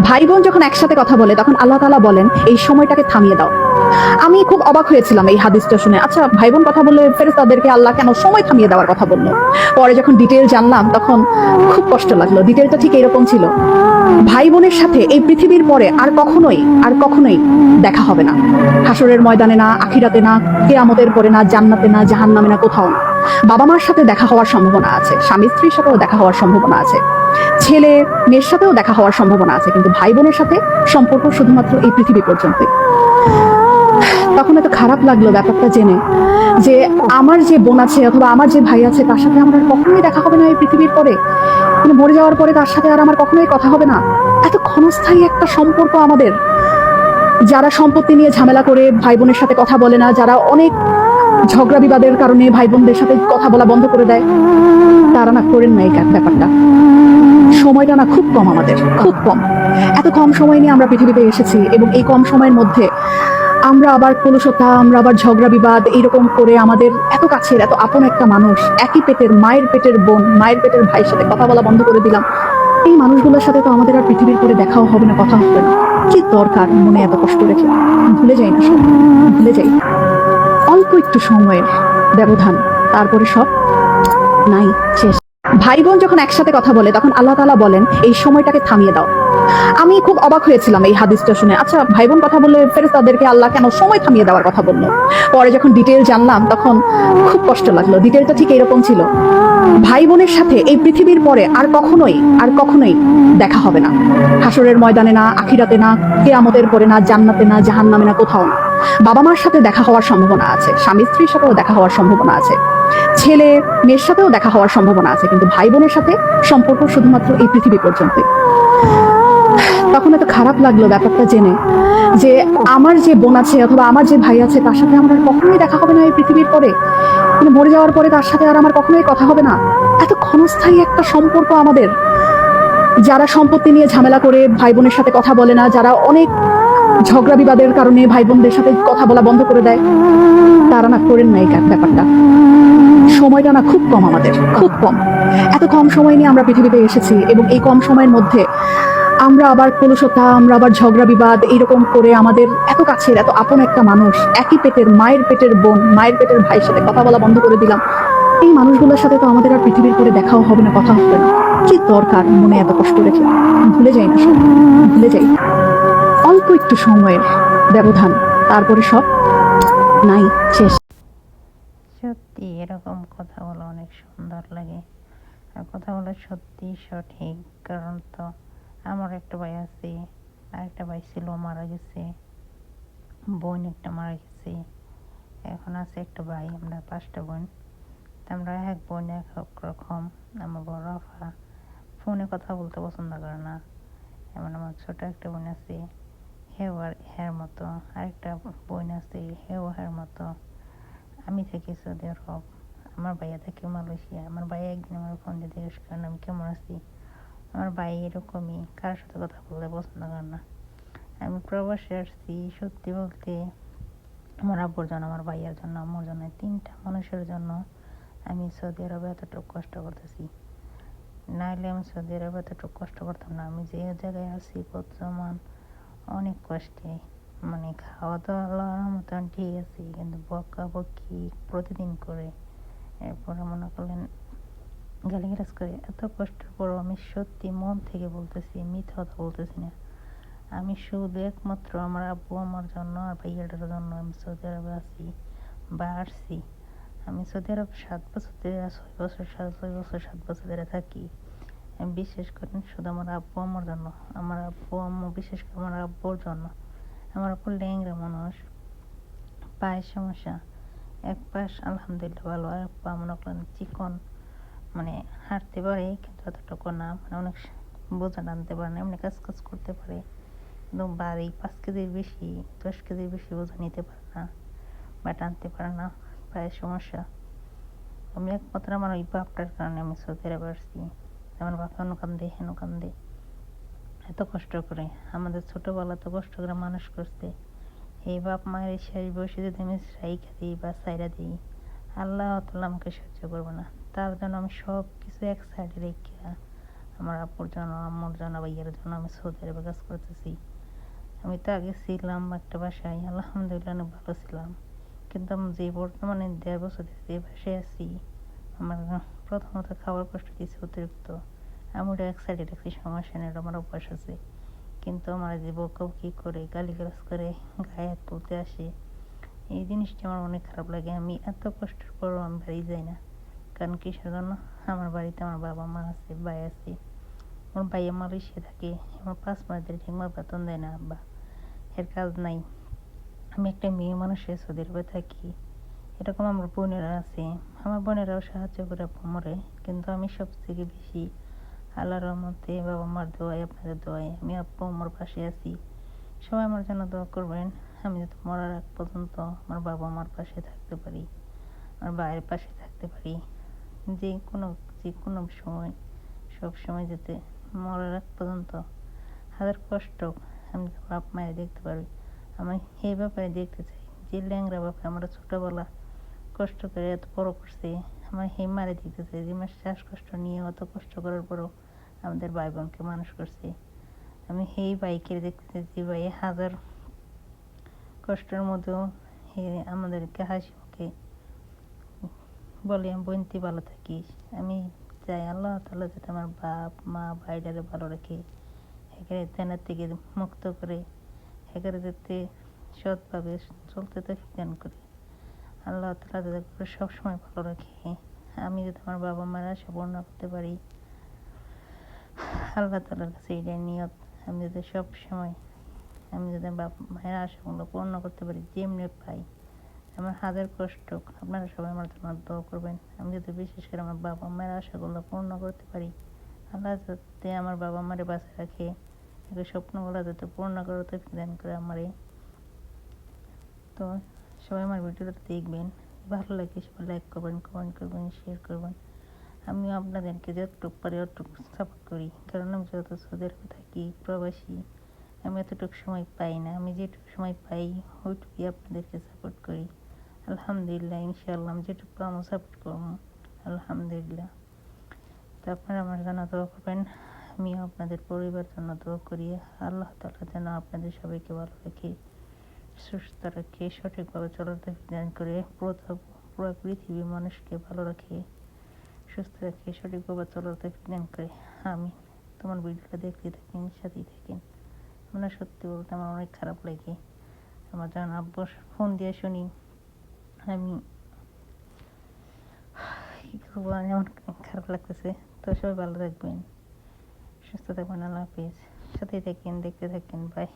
ভাই বোন যখন একসাথে কথা বলে, তখন আল্লাহ তাআলা বলেন, এই সময়টাকে থামিয়ে দাও। আমি খুব অবাক হয়েছিলাম এই হাদিসটা শুনে। আচ্ছা ভাই বোন কথা বললে ফেরেশতাদেরকে আল্লাহ কেন সময় থামিয়ে দেওয়ার কথা বলল? পরে যখন ডিটেল জানলাম, তখন খুব কষ্ট লাগল। ডিটেলটা ঠিক এরকম ছিল। ভাই বোনের সাথে এই পৃথিবীর পরে আর কখনোই আর কখনোই দেখা হবে না। হাসরের ময়দানে না, আখিরাতে না, কেয়ামতের পরে না, জান্নাতে না, জাহান্নামে না, কোথাও না। বাবা মার সাথে দেখা হওয়ার সম্ভাবনা আছে, স্বামী স্ত্রীর সাথেও দেখা হওয়ার সম্ভাবনা আছে, ছেলে মেয়ের সাথেও দেখা হওয়ার সম্ভাবনা আছে, কিন্তু ভাই বোনের সাথে সম্পর্ক শুধুমাত্র এই পৃথিবী পর্যন্তই। তখন এত খারাপ লাগল ব্যাপারটা জেনে যে আমার যে বোন আছে অথবা আমার যে ভাই আছে, তার সাথে আমার কখনোই দেখা হবে না এই পৃথিবীর পরে। মানে মরে যাওয়ার পরে তার সাথে আর আমার কখনোই কথা হবে না। এত ক্ষণস্থায়ী একটা সম্পর্ক আমাদের, যারা সম্পত্তি নিয়ে ঝামেলা করে ভাই বোনের সাথে কথা বলে না, যারা অনেক ঝগড়া বিবাদের কারণে ভাই বোনদের সাথে কথা বলা বন্ধ করে দেয়। তারা না করেন না এই ব্যাপারটা। সময়টা না খুব কম আমাদের, খুব কম। এত কম সময় নিয়ে আমরা পৃথিবীতে এসেছি এবং এই কম সময়ের মধ্যে আমরা আবার কলুষতা, আমরা আবার ঝগড়া বিবাদ, এইরকম করে আমাদের এত কাছের, এত আপন একটা মানুষ, একই পেটের মায়ের পেটের বোন, মায়ের পেটের ভাইয়ের সাথে কথা বলা বন্ধ করে দিলাম। এই মানুষগুলোর সাথে তো আমাদের আর পৃথিবীর করে দেখাও হবে না, কথা হবে না। কি দরকার মনে এত কষ্ট রেখে? ভুলে যাই না ভুলে যাই। অল্প একটু সময়ের ব্যবধান। তারপরে সব নাই, শেষ। ভাই বোন যখন একসাথে কথা বলে, তখন আল্লাহ তাআলা বলেন, এই সময়টাকে থামিয়ে দাও। আমি খুব অবাক হয়েছিলাম এই হাদিসটা শুনে। আচ্ছা ভাই বোন কথা বললে ফেরেশতাদেরকে আল্লাহ কেন সময় থামিয়ে দেওয়ার কথা বলল? পরে যখন ডিটেল জানলাম, তখন খুব কষ্ট লাগল। ডিটেলটা ঠিক এরকম ছিল। ভাই বোনের সাথে এই পৃথিবীর পরে আর কখনোই আর কখনোই দেখা হবে না। হাসরের ময়দানে না, আখিরাতে না, কেয়ামতের পরে না, জান্নাতে না, জাহান্নামে না, কোথাও না। বাবা মার সাথে দেখা হওয়ার সম্ভাবনা আছে, স্বামী স্ত্রীর সাথেও দেখা হওয়ার সম্ভাবনা আছে, ছেলে মেয়ের সাথেও দেখা হওয়ার সম্ভাবনা আছে, কিন্তু ভাই বোনের সাথে সম্পর্ক শুধুমাত্র এই পৃথিবী পর্যন্তই। তখন এত খারাপ লাগল ব্যাপারটা জেনে যে আমার যে বোন আছে অথবা আমার যে ভাই আছে, তার সাথে আমার কখনোই দেখা হবে না এই পৃথিবীর পরে। মানে মরে যাওয়ার পরে তার সাথে আর আমার কখনোই কথা হবে না। এত ক্ষণস্থায়ী একটা সম্পর্ক আমাদের। যারা সম্পত্তি নিয়ে ঝামেলা করে ভাই বোনের সাথে কথা বলে না, যারা অনেক ঝগড়া বিবাদের কারণে ভাই বোনদের সাথে কথা বলা বন্ধ করে দেয়। তারা না করেন না এই ব্যাপারটা। সময়টা না খুব কম আমাদের, খুব কম। এত কম সময় নিয়ে আমরা পৃথিবীতে এসেছি এবং এই কম সময়ের মধ্যে আমরা আবার কলুষতা, আমরা আবার ঝগড়া বিবাদ, এইরকম করে আমাদের এত কাছের, এত আপন একটা মানুষ, একই পেটের মায়ের পেটের বোন, মায়ের পেটের ভাইয়ের সাথে কথা বলা বন্ধ করে দিলাম। এই মানুষগুলোর সাথে তো আমাদের আর পৃথিবীর করে দেখাও হবে না, কথা হবে না। কি দরকার মনে এত কষ্ট রেখে? ভুলে যাই না ভুলে যাই। একটু সময়ের ব্যবধান। তারপরে সব নাই, শেষ। সত্যি, এরকম কথা বলা অনেক সুন্দর লাগে। আর কথা বলা সত্যি সঠিক, কারণ তো আমার একটা ভাই আছে আরেকটা ভাই ছিল, মারা গেছে, বোন একটা মারা গেছে, এখন আছে একটা ভাই, আমরা পাঁচটা বোন। আমরা এক বোন, এক রকম, আমার বড় আফা ফোনে কথা বলতে পছন্দ করে না। এমন আমার ছোট একটা বোন আছে হেও আর হের মতো। আরেকটা বোন আছে, হেও হের মতো। আমি থাকি সৌদি আরব। আমার ভাইয়া থাকে মালয়েশিয়া। আমার ভাইয়া একদিন আমার ফোন দিয়ে জিজ্ঞেস করেন, আমি কেমন আছি? আমার ভাই এরকমই। কারোর সাথে কথা বলতে পছন্দ করে না। আমি প্রবাসে আসছি, সত্যি বলতে আমার আব্বুর জন্য, আমার ভাইয়ার জন্য আমার জন্য, তিনটা মানুষের জন্য আমি সৌদি আরবে এতটুকু কষ্ট করতেছি। নাহলে আমি সৌদি আরবে এতটুকু কষ্ট করতাম না। আমি যে জায়গায় আছি, বর্তমান অনেক কষ্টে। মানে খাওয়া দাওয়া মতন ঠিক আছে, কিন্তু বকা বকি প্রতিদিন করে। এরপরে মনে করলেন, গালিগালাজ করে, এত কষ্টের পরও আমি সত্যি মন থেকে বলতেছি, মিথ্যা কথা বলতেছি না। আমি শুধু একমাত্র আমার আব্বু, আমার জন্য আর ভাইয়াটার জন্য আমি সৌদি আরবে আছি বা আসছি। আমি সৌদি আরব সাত বছর ধরে, ছয় বছর ছয় বছর, সাত বছর ধরে থাকি। বিশেষ করে শুধু আমার আব্বু আমার জন্য। আমার আব্বু, আম্মু বিশেষ করে আমার আব্বুর জন্য। আমার আব্বু ল্যাংরা মানুষ। পায়ের সমস্যা। এক পাশ আলহামদুলিল্লাহ ভালো, আর এক পা মনে করেন চিকন। মানে হাঁটতে পারে, কিন্তু এতটুকু না। মানে অনেক বোঝা টানতে পারে না, এমনি কাজ কাজ করতে পারে। কিন্তু বাড়ি পাঁচ কেজির বেশি, দশ কেজির বেশি বোঝা নিতে পারে না বা টানতে পারে না। পায়ের সমস্যা। আমি একমাত্র আমার ওই বাপটার কারণে আমি সৌদি আরবে আসছি। আমার হেন কান্দে হেন কান্দে এত কষ্ট করে। আমাদের ছোটোবেলা তো কষ্ট করে মানুষ করতে এই বাপ মায়ের শেষ বয়সে যদি আমি সাইখা দিই বা সাইরা দিই, আল্লাহ তাল্লাহ আমাকে সহ্য করবে না। তার জন্য আমি সব কিছু এক সাইডে রেখে আমার আপুর জন্য, আম্মুর জন্য ভাইয়ের জন্য আমি সৌদি আরবে কাজ করতেছি। আমি তো আগে ছিলাম একটা বাসায়, আলহামদুলিল্লাহ অনেক ভালো ছিলাম। কিন্তু আমি যে বর্তমানে দেড় বছর যে বাসায় আছি, আমার প্রথমত খাবার কষ্ট কিছু অতিরিক্ত। আমি ওটা এক সাইডে রাখছি সমস্যা নেই আমার অভ্যাস আছে। কিন্তু আমার যে বকাবকি করে, গালিগালাজ করে, গায়ে হাত তুলতে আসে, এই জিনিসটি আমার অনেক খারাপ লাগে। আমি এত কষ্টের পরও আমি বাড়ি যাই না। কারণ কিসের জন্য আমার বাড়িতে আমার বাবা মা আছে, ভাই আছে। আমার ভাই আমার ইসে থাকে, আমার পাঁচ মাস ধরে ঠিকমতো বেতন দেয় না, আব্বা। এর কাজ নাই। আমি একটা মেয়ে মানুষের সৌদি আরবে থাকি। এরকম আমার বোনেরা আছে আমার বোনেরাও সাহায্য করে মরে, কিন্তু আমি সব থেকে বেশি আল্লাহর রহমতে বাবা মার দোয়াই আপনাদের দোয়াই আমি আপু আমার পাশে আছি। সবাই আমার জন্য দোয়া করবেন, আমি যাতে মরার আগ পর্যন্ত আমার বাবা মার পাশে থাকতে পারি, আমার ভাইয়ের পাশে থাকতে পারি। যে কোনো যে কোনো সময়, সব সময় যাতে মরার আগ পর্যন্ত হাজার কষ্ট আমি বাপ মায়ের দেখতে পারি। আমি এই ব্যাপারে দেখতে চাই যে ল্যাংরা বাপে আমরা ছোটোবেলা কষ্ট করে এত বড় করছে। আমার সেই মারে দেখতে চাই যে, আমার শ্বাসকষ্ট নিয়ে অত কষ্ট করার পরও আমাদের ভাই বোনকে মানুষ করছে। আমি সেই বাইকে দেখতে চাই যে ভাই, হাজার কষ্টের মধ্যেও আমাদেরকে হাসি মুখে বলে আমি বোনতি ভালো থাকিস। আমি চাই আল্লাহ তালা যাতে আমার বাপ, মা, ভাইটারে ভালো রাখে। এখানে তেনার থেকে মুক্ত করে এখানে যাতে সৎভাবে চলতে তো দান করে। আল্লাহ তালা তাদের সবসময় ভালো রাখে। আমি যদি আমার বাবা মার আশা পূর্ণ করতে পারি, আল্লাহ তালার কাছে এটাই নিয়ত। আমি যদি সব সময় আমি যদি বাবা মায়ের আশাগুলো পূর্ণ করতে পারি, যেমনি পাই, আমার হাজার কষ্ট, আপনারা সবাই আমার জন্য দোয়া করবেন। আমি যদি বিশেষ করে আমার বাবা মায়ের আশাগুলো পূর্ণ করতে পারি, আল্লাহ যাতে আমার বাবা মারে বাঁচিয়ে রাখে স্বপ্নগুলো যাতে পূর্ণ করতে দান করে আমারে। তো সবাই আমার ভিডিওটা দেখবেন। ভালো লাগে, সবাই লাইক করবেন কমেন্ট করবেন শেয়ার করবেন। আমিও আপনাদেরকে যতটুকু পারি অতটুকু সাপোর্ট করি। কারণ আমি যত সৌদি থাকি, প্রবাসী, আমি এতটুকু সময় পাই না। আমি যেটুকু সময় পাই, ওইটুকুই আপনাদেরকে সাপোর্ট করি। আলহামদুলিল্লাহ, ইনশাআল্লাহ আমি যেটুকু আমি সাপোর্ট করব। আলহামদুলিল্লাহ। তো আপনারা আমার জন্য দোয়া করবেন। আমিও আপনাদের পরিবার জন্য দোয়া করি। আল্লাহ তালা যেন আপনাদের সবাইকে ভালো রাখে। সুস্থ রাখে সঠিকভাবে চলাতে দান করে পুরো পৃথিবীর মানুষকে ভালো রাখে, সুস্থ রাখে, সঠিকভাবে চলাতে দান করে। আমি তোমার ভিডিওটা দেখতে থাকেন সাথেই থাকেন। আপনার সত্যি বলতে আমার অনেক খারাপ লাগে। আমার যখন আব্বু ফোন দিয়ে শুনি। আমি কি করব আমি আমার খারাপ লাগতেছে। তো সবাই ভালো থাকবেন, সুস্থ থাকবেন, আল্লাহ হাফিজ। সাথেই থাকেন, দেখতে থাকেন বাই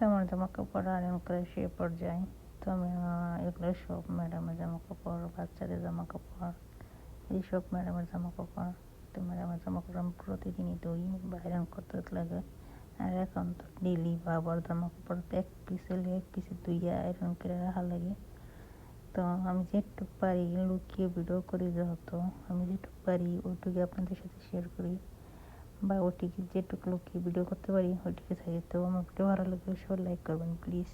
তো আমার জামা কাপড় আয়রন করে সে পর্যায়ে তো আমি এগুলো সব ম্যাডামের জামা কাপড়, বাচ্চাদের জামা কাপড় এইসব ম্যাডামের জামা কাপড়। তো ম্যাডামের জামা কাপড় আমি প্রতিদিনই ধুই বা আয়রন করতে লাগে। আর এখন তো ডেলি বাবার জামা কাপড় এক পিসে এক পিসে ধুইয়া আয়রন করে রাখা লাগে। তো আমি যেটুকু পারি লুকিয়ে ভিডিও করি যেহেতু আমি যেটুকু পারি ওইটুকু আপনাদের সাথে শেয়ার করি। বা ওটিকে যেটুকু লোককে ভিডিও করতে পারি, ওটিকে থাকে তো আমার ভিডিও ভালো লাগলে সবাই লাইক করবেন প্লিজ